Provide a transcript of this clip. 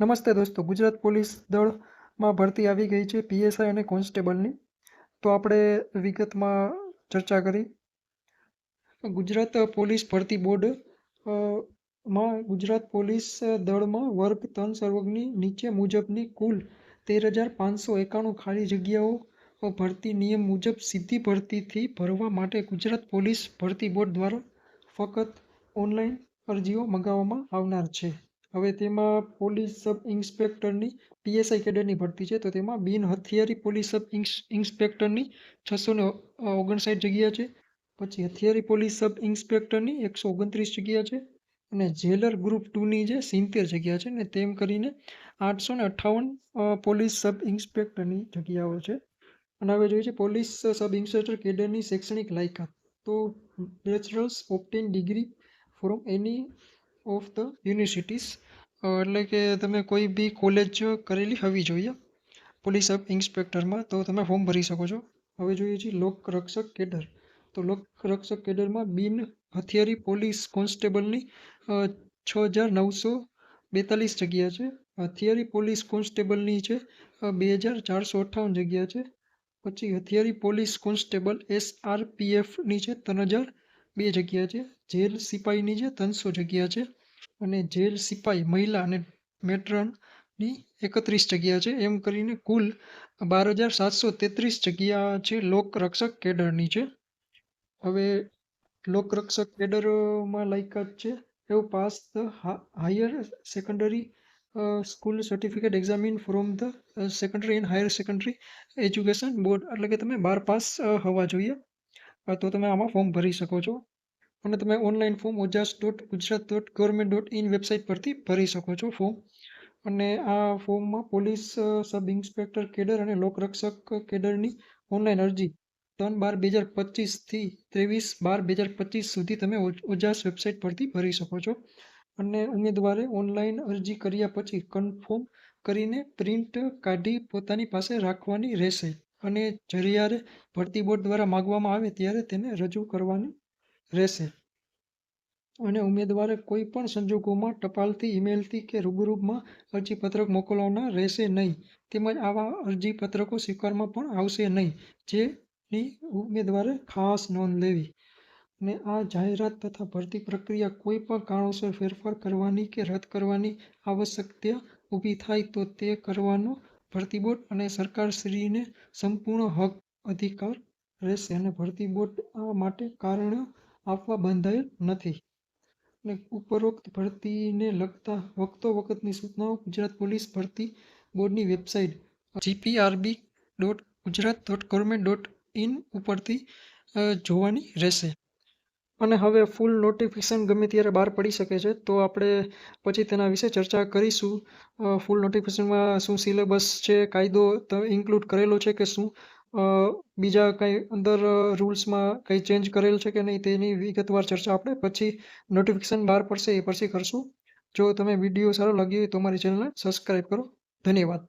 નમસ્તે દોસ્તો, ગુજરાત પોલીસ દળમાં ભરતી આવી ગઈ છે પીએસઆઈ અને કોન્સ્ટેબલની. તો આપણે વિગતમાં ચર્ચા કરી. ગુજરાત પોલીસ ભરતી બોર્ડમાં ગુજરાત પોલીસ દળમાં વર્ગ ત્રણ સર્વગની નીચે મુજબની કુલ તેર હજાર પાંચસો એકાણું ખાલી જગ્યાઓ ભરતી નિયમ મુજબ સીધી ભરતીથી ભરવા માટે ગુજરાત પોલીસ ભરતી બોર્ડ દ્વારા ફક્ત ઓનલાઈન અરજીઓ મંગાવવામાં આવનાર છે. હવે તેમાં પોલીસ સબ ઇન્સ્પેક્ટરની પીએસઆઈ કેડરની ભરતી છે, તો તેમાં બિન હથિયારી પોલીસ સબ ઇન્સ- ઇન્સ્પેક્ટરની છસો ને ઓગણસાઠ જગ્યા છે, પછી હથિયારી પોલીસ સબ ઇન્સ્પેક્ટરની એકસો ઓગણત્રીસ જગ્યા છે અને જેલર ગ્રુપ ટુની જે સિત્તેર જગ્યા છે ને તેમ કરીને આઠસો ને અઠ્ઠાવન પોલીસ સબ ઇન્સ્પેક્ટરની જગ્યાઓ છે. અને હવે જોઈએ છે પોલીસ સબ ઇન્સ્પેક્ટર કેડરની શૈક્ષણિક લાયકાત. તો bachelors obtain degree from any of the universities એટલે કે તમે કોઈ બી કોલેજ કરેલી હોવી જોઈએ. પોલીસ સબ ઇન્સ્પેક્ટરમાં તો તમે ફોર્મ ભરી શકો છો. હવે જોઈએ છીએ લોકરક્ષક કેડર. તો લોકરક્ષક કેડરમાં બિન હથિયારી પોલીસ કોન્સ્ટેબલની છ હજાર નવસો બેતાલીસ જગ્યા છે. હથિયારી પોલીસ કોન્સ્ટેબલની છે બે હજાર ચારસો અઠ્ઠાવન જગ્યા છે. પછી હથિયારી પોલીસ કોન્સ્ટેબલ એસઆરપીએફની છે, ત્રણ હજાર બે જગ્યા છે. જેલ સિપાહીની છે, ત્રણસો જગ્યા છે. અને જેલ, સિપાઈ, મહિલા અને મેટ્રનની એકત્રીસ જગ્યા છે. એમ કરીને કુલ બાર હજાર સાતસો તેત્રીસ જગ્યા છે લોકરક્ષક કેડરની છે. હવે લોકરક્ષક કેડરમાં લાયકાત છે. એવું pass the higher secondary school certificate examine from the secondary and higher secondary education board. એટલે કે તમે બાર પાસ હોવા જોઈએ. તો તમે આમાં ફોર્મ ભરી શકો છો. અને તમે online form Ojas dot Gujarat dot government dot in website પરથી ભરી શકો છો ફોર્મ અને આ ફોર્મમાં પોલીસ સબ ઇન્સ્પેક્ટર કેડર અને લોકરક્ષક કેડરની ઓનલાઈન અરજી ત્રણ બાર બે હજાર પચીસથી ત્રેવીસ બાર બે હજાર પચીસ સુધી તમે ઓજાસ વેબસાઇટ પરથી ભરી શકો છો. અને ઉમેદવારે ઓનલાઈન અરજી કર્યા પછી કન્ફર્મ કરીને પ્રિન્ટ કાઢી પોતાની પાસે રાખવાની રહેશે. અને જ્યારે ભરતી બોર્ડ દ્વારા માગવામાં આવે ત્યારે તેને રજૂ કરવાની રહેશે. અને ઉમેદવારે કોઈ પણ સંજોગોમાં ટપાલથી, ઈમેલથી કે રૂબરૂમાં અરજીપત્રક મોકલવાના રહેશે નહીં. તેમજ આવા અરજીપત્રકો સ્વીકારવામાં પણ આવશે નહીં, જેની ઉમેદવારે ખાસ નોંધ લેવી. અને આ જાહેરાત તથા ભરતી પ્રક્રિયા કોઈ પણ કારણોસર ફેરફાર કરવાની કે રદ કરવાની આવશ્યકતા ઊભી થાય તો તે કરવાનો ભરતી બોર્ડ અને સરકારશ્રીને સંપૂર્ણ હક અધિકાર રહેશે અને ભરતી બોર્ડ આ માટે કારણો આપવા બંધાયેલ નથી. અને ઉપરોક્ત ભરતીને લગતા વખતો વખતની સૂચનાઓ ગુજરાત પોલીસ ભરતી બોર્ડની website GPRB dot Gujarat dot government dot in ઉપરથી જોવાની રહેશે. અને હવે ફૂલ નોટિફિકેશન ગમે ત્યારે બહાર પડી શકે છે, તો આપણે પછી તેના વિશે ચર્ચા કરીશું. ફૂલ નોટિફિકેશનમાં શું સિલેબસ છે, કાયદો ઇન્ક્લુડ કરેલો છે કે શું? બીજા કંઈ અંદર રૂલ્સમાં કંઈ ચેન્જ કરેલ છે કે નહીં તેની વિગતવાર ચર્ચા આપણે પછી નોટિફિકેશન બહાર પડશે એ પછી કરશું. જો તમે વીડિયો સારો લાગ્યો હોય તો મારી ચેનલને સબસ્ક્રાઈબ કરો. ધન્યવાદ.